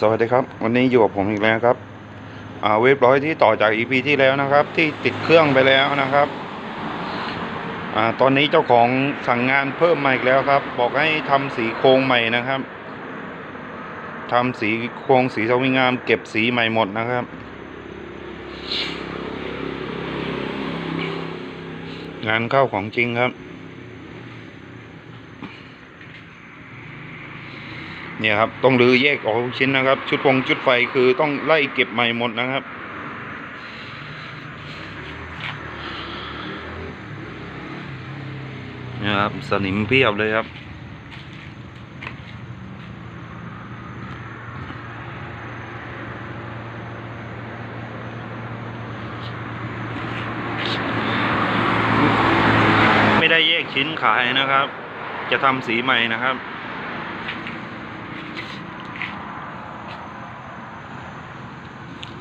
สวัสดีครับ วันนี้อยู่กับผมอีกแล้วครับเว็บร้อยที่ต่อจาก EP ที่แล้วนะครับ ที่ติดเครื่องไปแล้วนะครับอตอนนี้เจ้าของสั่งงานเพิ่มมาอีกแล้วครับ บอกให้ทำสีโครงใหม่นะครับทำสีโครงสีสวิงาม เก็บสีใหม่หมดนะครับ งานเข้าของจริงครับ เนี่ยครับต้องรื้อแยกออกทุกชิ้นนะครับ ชุดฟงชุดไฟคือต้องไล่เก็บใหม่หมดนะครับเนี่ยครับสนิมเพียบเลยครับไม่ได้แยกชิ้นขายนะครับ จะทำสีใหม่นะครับ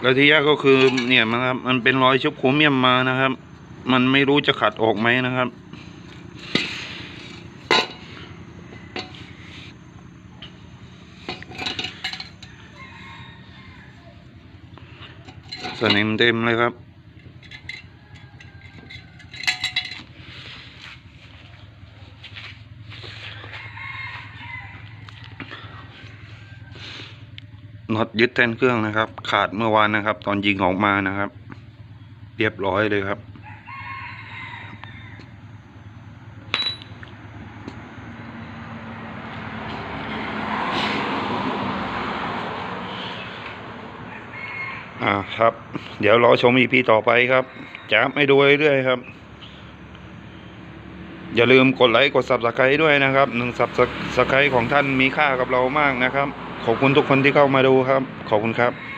แล้วที่ยากก็คือเนี่ยมันครับ มันเป็นรอยชุบโครเมียมมานะครับ มันไม่รู้จะขัดออกไหมนะครับ สนิมเต็มเลยครับ น็อตยึดแท่นเครื่องนะครับ ขาดเมื่อวานนะครับ ตอนยิงออกมานะครับ เรียบร้อยเลยครับ อ่าครับ เดี๋ยวรอชมอีพีต่อไปครับจะไม่ดูเรื่อยๆครับ อย่าลืมกดไลค์กด subscribe ด้วยนะครับหนึ่ง subscribe ของท่านมีค่ากับเรามากนะครับ ขอบคุณทุกคนที่เข้ามาดูครับ ขอบคุณครับ